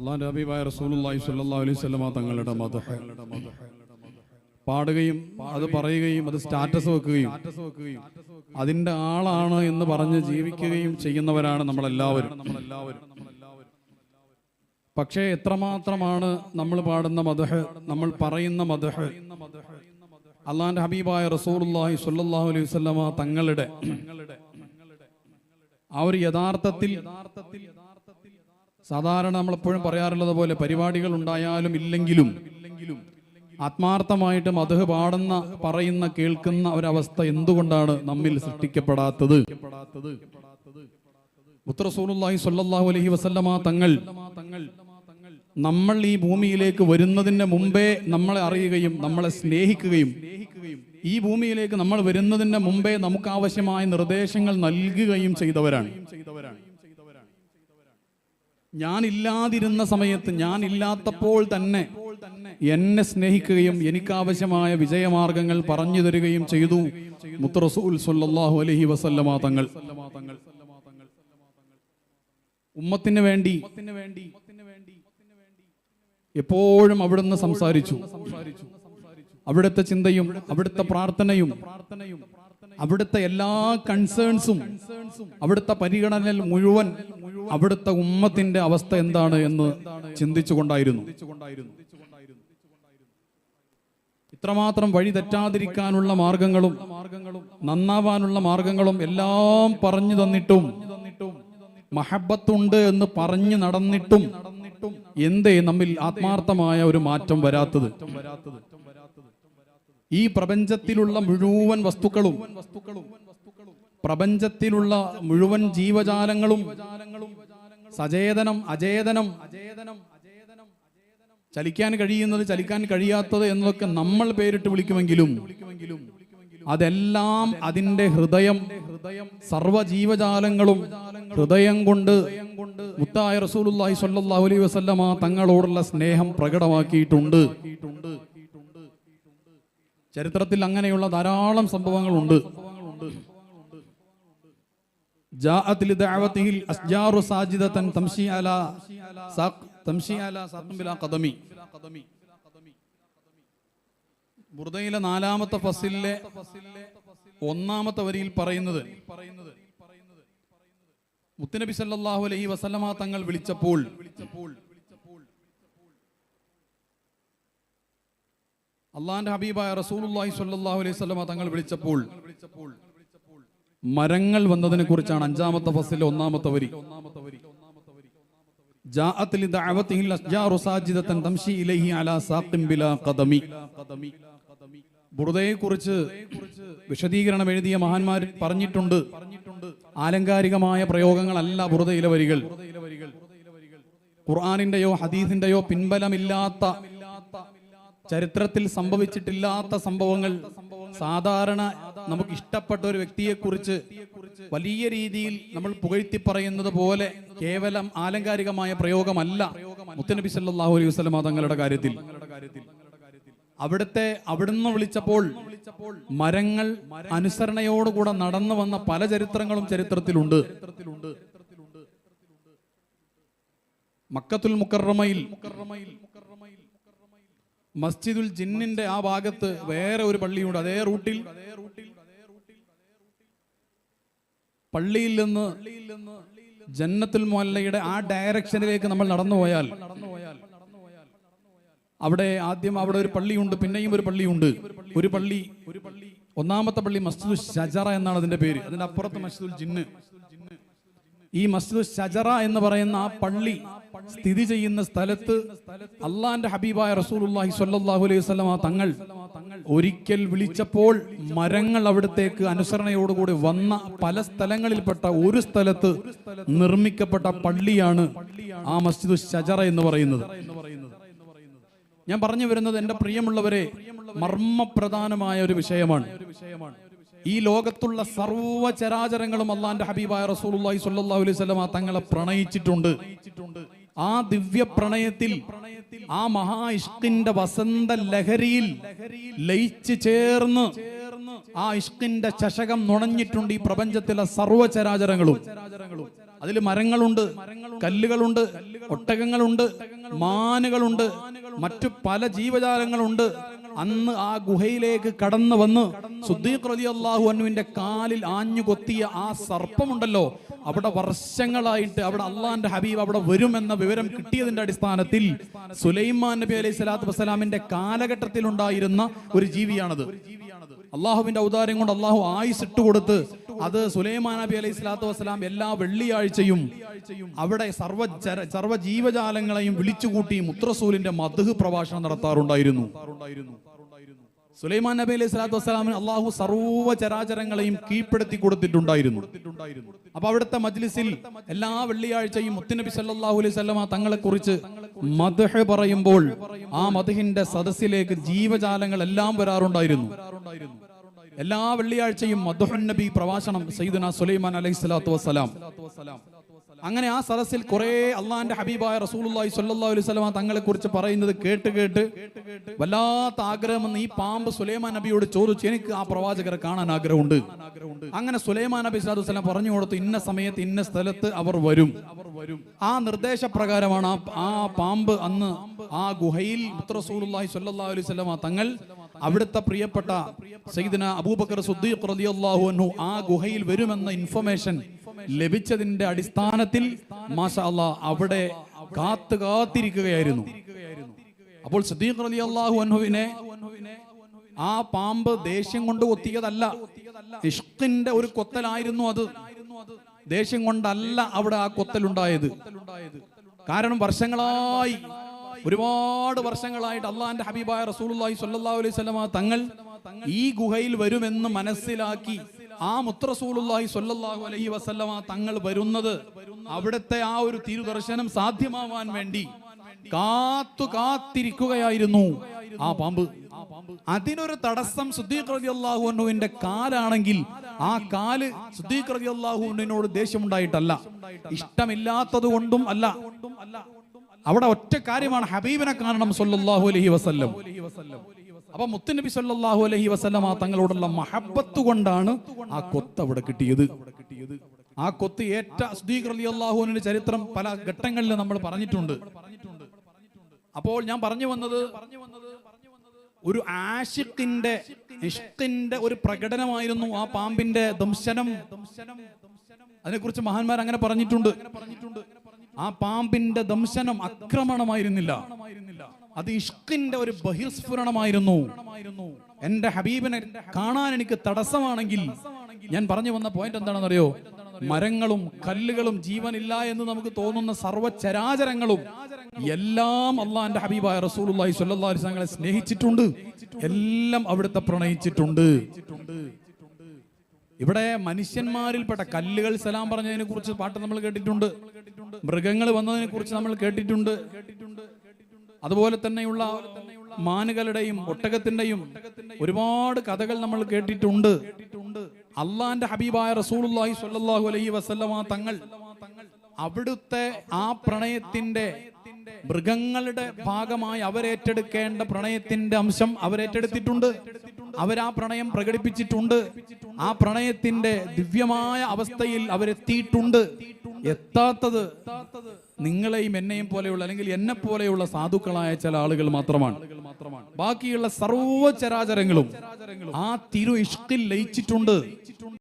അള്ളാന്റെ ഹബീബായ റസൂലുള്ളാഹി സ്വല്ലല്ലാഹു അലൈഹി വസല്ലമ തങ്ങളുടെ മദഹ് പാടുകയും അത് പറയുകയും അത് സ്റ്റാറ്റസ് വെക്കുകയും അതിന്റെ ആളാണ് എന്ന് പറഞ്ഞ് ജീവിക്കുകയും ചെയ്യുന്നവരാണ് നമ്മളെല്ലാവരും. പക്ഷേ എത്രമാത്രമാണ് നമ്മൾ പാടുന്ന മദഹ് നമ്മൾ പറയുന്ന മദഹ് അള്ളാന്റെ ഹബീബായ റസൂലുള്ളാഹി സ്വല്ലല്ലാഹു അലൈഹി വസല്ലമ തങ്ങളുടെ ആ ഒരു യഥാർത്ഥത്തിൽ സാധാരണ നമ്മളെപ്പോഴും പറയാറുള്ളത് പോലെ പരിപാടികൾ ഉണ്ടായാലും ഇല്ലെങ്കിലും ആത്മാർത്ഥമായിട്ട് മധു പാടുന്ന പറയുന്ന കേൾക്കുന്ന ഒരവസ്ഥ എന്തുകൊണ്ടാണ് നമ്മിൽ സൃഷ്ടിക്കപ്പെടാത്തത്? മുത്തറസൂലുള്ളാഹി സ്വല്ലല്ലാഹു അലൈഹി വസല്ലമ തങ്ങൾ നമ്മൾ ഈ ഭൂമിയിലേക്ക് വരുന്നതിന് മുമ്പേ നമ്മളെ അറിയുകയും നമ്മളെ സ്നേഹിക്കുകയും ഈ ഭൂമിയിലേക്ക് നമ്മൾ വരുന്നതിന് മുമ്പേ നമുക്ക് ആവശ്യമായ നിർദ്ദേശങ്ങൾ നൽകുകയും ചെയ്തവരാണ്. ഞാൻ ഇല്ലാതിരുന്ന സമയത്ത് ഞാനില്ലാത്തപ്പോൾ തന്നെ എന്നെ സ്നേഹിക്കുകയും എനിക്കാവശ്യമായ വിജയമാർഗങ്ങൾ പറഞ്ഞു തരികയും ചെയ്തു. മുത്തറസൂൽ അലൈഹി വസല്ലമ തങ്ങൾ. ഉമ്മത്തിന് വേണ്ടി എപ്പോഴും അവിടുന്ന് സംസാരിച്ചു. അവിടുത്തെ ചിന്തയും അവിടുത്തെ പ്രാർത്ഥനയും അവിടുത്തെ എല്ലാ കൺസേൺസും അവിടുത്തെ പരിഗണനയിൽ മുഴുവൻ അവിടുത്തെ ഉമ്മത്തിന്റെ അവസ്ഥ എന്താണ് എന്ന് ചിന്തിച്ചുകൊണ്ടായിരുന്നു. ഇത്രമാത്രം വഴി തെറ്റാതിരിക്കാനുള്ള മാർഗങ്ങളും നന്നാവാനുള്ള മാർഗങ്ങളും എല്ലാം പറഞ്ഞു തന്നിട്ടും മഹബത്തുണ്ട് എന്ന് പറഞ്ഞു നടന്നിട്ടും എന്തേ നമ്മിൽ ആത്മാർത്ഥമായ ഒരു മാറ്റം വരാത്തത്? ഈ പ്രപഞ്ചത്തിലുള്ള മുഴുവൻ വസ്തുക്കളും പ്രപഞ്ചത്തിലുള്ള മുഴുവൻ ജീവജാലങ്ങളും സചേതനം അചേതനം ചലിക്കാൻ കഴിയുന്നത് ചലിക്കാൻ കഴിയാത്തത് എന്നതൊക്കെ നമ്മൾ പേരിട്ട് വിളിക്കുമെങ്കിലും അതെല്ലാം അതിന്റെ ഹൃദയം സർവജീവജാലങ്ങളും ഹൃദയം കൊണ്ട് മുത്തായ റസൂലുള്ളാഹി സ്വല്ലല്ലാഹു അലൈഹി വസല്ലമ തങ്ങളോടുള്ള സ്നേഹം പ്രകടമാക്കിയിട്ടുണ്ട്. ചരിത്രത്തിൽ അങ്ങനെയുള്ള ധാരാളം സംഭവങ്ങളുണ്ട്. جاءت لدعوته الأشجار ساجدة تمشي على ساق تمشي على ساق بلا قدم ബുർദയിലെ നാലാമത്തെ ഫസിലെ ഒന്നാമത്തെ വരിയിൽ പറയുന്നത് മുത്തുനബി സല്ലല്ലാഹു അലൈഹി വസല്ലമ തങ്ങൾ വിളിച്ചപ്പോൾ അള്ളാന്റെ ഹബീബായ റസൂലുള്ളാഹി സ്വല്ലല്ലാഹു അലൈഹി വസല്ലമ തങ്ങൾ വിളിച്ചപ്പോൾ മരങ്ങൾ വന്നതിനെ കുറിച്ചാണ് അഞ്ചാമത്തെ ഫസിലെ ഒന്നാമത്തെ വരി. കുറിച്ച് വിശദീകരണം എഴുതിയ മഹാന്മാർ പറഞ്ഞിട്ടുണ്ട്. ആലങ്കാരികമായ പ്രയോഗങ്ങളല്ല ബുറുദയിലെ വരികൾ. ഖുർആാനിന്റെയോ ഹദീസിന്റെയോ പിൻബലമില്ലാത്ത ചരിത്രത്തിൽ സംഭവിച്ചിട്ടില്ലാത്ത സംഭവങ്ങൾ സാധാരണ നമുക്ക് ഇഷ്ടപ്പെട്ട ഒരു വ്യക്തിയെ കുറിച്ച് വലിയ രീതിയിൽ നമ്മൾ പുകഴ്ത്തി പറയുന്നത് പോലെ കേവലം ആലങ്കാരികമായ പ്രയോഗമല്ല മുത്തനബി സല്ലാഹു അലൈഹി വസല്ലമ തങ്ങളുടെ കാര്യത്തിൽ. അവിടുത്തെ അവിടുന്ന് വിളിച്ചപ്പോൾ മരങ്ങൾ അനുസരണയോടുകൂടെ നടന്നു വന്ന പല ചരിത്രങ്ങളും ചരിത്രത്തിലുണ്ട്. മക്കത്തുൽ മുക്കറമയിൽ മസ്ജിദുൽ ജിന്നിന്റെ ആ ഭാഗത്ത് വേറെ ഒരു പള്ളിയുണ്ട് അതേ റൂട്ടിൽ. പള്ളിയിൽ നിന്ന് ജന്നത്തുൽ മൊല്ലയുടെ ആ ഡയറക്ഷനിലേക്ക് നമ്മൾ നടന്നു പോയാൽ അവിടെ ആദ്യം അവിടെ ഒരു പള്ളിയുണ്ട് പിന്നെയും ഒരു പള്ളിയുണ്ട്. ഒരു പള്ളി ഒരു പള്ളി ഒന്നാമത്തെ പള്ളി മസ്ജിദു ഷജറ എന്നാണ് അതിന്റെ പേര്. അതിന്റെ അപ്പുറത്ത് മസ്ജിദുൽ ജിന്ന്. ഈ മസ്ജിദ് ഷജറ എന്ന് പറയുന്ന ആ പള്ളി സ്ഥിതി ചെയ്യുന്ന സ്ഥലത്ത് അള്ളാന്റെ ഹബീബായ റസൂലുള്ളാഹി സ്വല്ലല്ലാഹു അലൈഹി വസല്ലമ തങ്ങൾ ഒരിക്കൽ വിളിച്ചപ്പോൾ മരങ്ങൾ അവിടത്തേക്ക് അനുസരണയോടുകൂടി വന്ന പല സ്ഥലങ്ങളിൽപ്പെട്ട ഒരു സ്ഥലത്ത് നിർമ്മിക്കപ്പെട്ട പള്ളിയാണ് ആ മസ്ജിദ് ഷജറ എന്ന് പറയുന്നത്. ഞാൻ പറഞ്ഞു വരുന്നത് എന്റെ പ്രിയമുള്ളവരെ മർമ്മപ്രധാനമായ ഒരു വിഷയമാണ്. ഈ ലോകത്തുള്ള സർവ ചരാചരങ്ങളും അള്ളാന്റെ ഹബീബായ റസൂലുള്ളാഹി സ്വല്ലല്ലാഹു അലൈഹി തങ്ങളെ പ്രണയിച്ചിട്ടുണ്ട്. ആ ദിവ്യ പ്രണയത്തിൽ ആ മഹാ ഇഷ്കിന്റെ വസന്ത ലഹരിയിൽ ലയിച്ചു ചേർന്ന് ആ ഇഷ്കിന്റെ ചഷകം നുണഞ്ഞിട്ടുണ്ട് ഈ പ്രപഞ്ചത്തിലെ സർവചരാചരങ്ങളും അതിൽ മരങ്ങളുണ്ട് കല്ലുകളുണ്ട് ഒട്ടകങ്ങളുണ്ട് മാനുകളുണ്ട് മറ്റു പല ജീവജാലങ്ങളുണ്ട്. അന്ന് ആ ഗുഹയിലേക്ക് കടന്നു വന്ന് സുദ്ദീഖ് റലി അള്ളാഹു അനുവിന്റെ കാലിൽ ആഞ്ഞു കൊത്തിയ ആ സർപ്പമുണ്ടല്ലോ അവിടെ വർഷങ്ങളായിട്ട് അവിടെ അള്ളാന്റെ ഹബീബ് അവിടെ വരുമെന്ന വിവരം കിട്ടിയതിന്റെ അടിസ്ഥാനത്തിൽ സുലൈമാൻ നബി അലൈഹി സ്വലാത്തു വസ്സലാമിന്റെ കാലഘട്ടത്തിൽ ഉണ്ടായിരുന്ന ഒരു ജീവിയാണത്. അള്ളാഹുവിന്റെ ഔദാര്യം കൊണ്ട് അള്ളാഹു ആയുസ് ഇട്ടുകൊടുത്ത് അത് സുലൈമാൻ നബി അലൈഹി സ്വലാത്തു വസ്സലാം എല്ലാ വെള്ളിയാഴ്ചയും അവിടെ സർവ സർവ ജീവജാലങ്ങളെയും വിളിച്ചുകൂട്ടി മുത്രസൂലിന്റെ മധു പ്രഭാഷണം നടത്താറുണ്ടായിരുന്നു. സുലൈമാൻ നബി അലൈഹി സ്വലാത്തു വസ്സലാമിന് അള്ളാഹു സർവ ചരാചരങ്ങളെയും കീഴ്പ്പെടുത്തി കൊടുത്തിട്ടുണ്ടായിരുന്നു. അപ്പൊ അവിടുത്തെ മജ്ലിസിൽ എല്ലാ വെള്ളിയാഴ്ചയും മുത്തുനബി സല്ലാഹു അലൈഹി വസല്ലമ തങ്ങളെ കുറിച്ച് മദ്ഹ് പറയുമ്പോൾ ആ മധുഹിന്റെ സദസ്സിലേക്ക് ജീവജാലങ്ങൾ എല്ലാം വരാറുണ്ടായിരുന്നു. എല്ലാ വെള്ളിയാഴ്ചയും നബി പ്രവാസണം സയ്യിദുന സുലൈമാൻ അലൈഹി സ്വലാത്തു വസ്സലാം. അങ്ങനെ ആ സദസ്സിൽ കുറെ അള്ളാന്റെ ഹബീബായ റസൂലുള്ളാഹി സ്വല്ലല്ലാഹു അലൈഹി വസല്ലം തങ്ങളെ കുറിച്ച് പറയുന്നത് കേട്ട് കേട്ട് വല്ലാത്ത ആഗ്രഹമെന്ന് ഈ പാമ്പ് സുലൈമാൻ നബിയോട് ചോദിച്ചു. എനിക്ക് ആ പ്രവാചകരെ കാണാൻ ആഗ്രഹമുണ്ട്. അങ്ങനെ സുലൈമാൻ നബി സ്വലാത്തു വസ്സലാം പറഞ്ഞു കൊടുത്തു ഇന്ന സമയത്ത് ഇന്ന സ്ഥലത്ത് അവർ വരും. ആ നിർദ്ദേശപ്രകാരമാണ് ആ പാമ്പ് അന്ന് ആ ഗുഹയിൽ മുത്തറസൂലുള്ളാഹി സ്വല്ലല്ലാഹു അലൈഹി വസല്ലം തങ്ങൾ അവിടുത്തെ പ്രിയപ്പെട്ട സൈദിന അബൂബക്കർ സുദ്ദീഖ് റളിയല്ലാഹു അൻഹു ആ ഗുഹയിൽ വരുമെന്ന ഇൻഫർമേഷൻ ലഭിച്ചതിന്റെ അടിസ്ഥാനത്തിൽ മാഷാ അവിടെ കാത്തു കാത്തിരിക്കുകയായിരുന്നു. അപ്പോൾ സിദ്ദീഖ് റളിയല്ലാഹു അൻഹുവിനെ ആ പാമ്പ് ദേഷ്യം കൊണ്ട് കൊത്തിയതല്ല ഇഷ്കിന്റെ ഒരു കൊത്തലായിരുന്നു അത്. ദേഷ്യം കൊണ്ടല്ല അവിടെ ആ കൊത്തലുണ്ടായത്. കാരണം വർഷങ്ങളായി ഒരുപാട് വർഷങ്ങളായിട്ട് അള്ളാന്റെ ഹബീബായ റസൂലുള്ളാഹി സ്വല്ലല്ലാഹു അലൈഹി വസല്ലമ തങ്ങൾ ഈ ഗുഹയിൽ വരുമെന്ന് മനസ്സിലാക്കി ആ മുത്തറസൂലുള്ളാഹി സ്വല്ലല്ലാഹു അലഹി വസല്ലമ തങ്ങൾ വരുന്നത് അവിടുത്തെ ആ ഒരു തിരുദർശനം സാധ്യമാവാൻ വേണ്ടി കാത്തു കാത്തിരിക്കുകയായിരുന്നു ആ പാമ്പ്. അതിനൊരു തടസ്സം സുദ്ദീഖ് റളിയല്ലാഹു അൻഹുവിന്റെ കാലാണെങ്കിൽ ആ കാൽ സുദ്ദീഖ് റളിയല്ലാഹു അൻഹുവിനോട് ദേഷ്യമുണ്ടായിട്ടല്ല. ഇഷ്ടമില്ലാത്തത് കൊണ്ടും അല്ല. അവിടെ ഒറ്റ കാര്യമാണ് ഹബീബിനെ കാണണം സല്ലല്ലാഹു അലഹി വസല്ലം. അപ്പൊ മുത്തുനബി സല്ലല്ലാഹു അലഹി വസ്ല്ലം ആ തങ്ങളോടുള്ള മഹബത്ത് കൊണ്ടാണ് ആ കൊത്ത് അവിടെ കിട്ടിയത്. ആ കൊത്ത് ഏറ്റ അസ്ദീഖ് അലി അള്ളാഹുവിന്റെ ചരിത്രം പല ഘട്ടങ്ങളിൽ നമ്മൾ പറഞ്ഞിട്ടുണ്ട്. അപ്പോൾ ഞാൻ പറഞ്ഞു വന്നത് ഒരു ആഷിഖിന്റെ ഇഷ്കിന്റെ ഒരു പ്രകടനമായിരുന്നു ആ പാമ്പിന്റെ ദംശനം. അതിനെക്കുറിച്ച് മഹാന്മാർ അങ്ങനെ പറഞ്ഞിട്ടുണ്ട്. ആ പാമ്പിന്റെ ദംശനം അക്രമണമായിരുന്നില്ല. അത് ഇഷ്കിന്റെ ഒരു ബഹിർസ്ഫുരണമായിരുന്നു എന്റെ ഹബീബിനെ കാണാൻ എനിക്ക് തടസ്സമാണെങ്കിൽ ഞാൻ പറഞ്ഞു വന്ന പോയിന്റ് എന്താണെന്നറിയോ? മരങ്ങളും കല്ലുകളും ജീവനില്ല എന്ന് നമുക്ക് തോന്നുന്ന സർവചരാചരങ്ങളും എല്ലാം അള്ളാന്റെ ഹബീബായ അലൈഹി വസല്ലമയെ സ്നേഹിച്ചിട്ടുണ്ട്. എല്ലാം അവിടുത്തെ പ്രണയിച്ചിട്ടുണ്ട്. ഇവിടെ മനുഷ്യന്മാരിൽപ്പെട്ട കല്ലുകൾ സലാം പറഞ്ഞതിനെ കുറിച്ച് പാട്ട് നമ്മൾ കേട്ടിട്ടുണ്ട്. മൃഗങ്ങൾ വന്നതിനെ കുറിച്ച് നമ്മൾ കേട്ടിട്ടുണ്ട്. അതുപോലെ തന്നെയുള്ള മാനുകളുടെയും ഒട്ടകത്തിന്റെയും ഒരുപാട് കഥകൾ നമ്മൾ കേട്ടിട്ടുണ്ട്. അള്ളാന്റെ ഹബീബായ റസൂലുള്ളാഹി സ്വല്ലല്ലാഹു അലൈഹി വസല്ലമ തങ്ങൾ അവിടുത്തെ ആ പ്രണയത്തിന്റെ മൃഗങ്ങളുടെ ഭാഗമായി അവരേറ്റെടുക്കേണ്ട പ്രണയത്തിന്റെ അംശം അവരേറ്റെടുത്തിട്ടുണ്ട് അവരാ പ്രണയം പ്രകടിപ്പിച്ചിട്ടുണ്ട്. ആ പ്രണയത്തിന്റെ ദിവ്യമായ അവസ്ഥയിൽ അവരെത്തിയിട്ടുണ്ട് എത്താത്തത് നിങ്ങളെയും എന്നെയും പോലെയുള്ള അല്ലെങ്കിൽ എന്നെ പോലെയുള്ള സാധുക്കളായ ചില ആളുകൾ മാത്രമാണ്. ബാക്കിയുള്ള സർവചരാചരങ്ങളും ആ തിരു ഇഷ്കിൽ ലയിച്ചിട്ടുണ്ട്.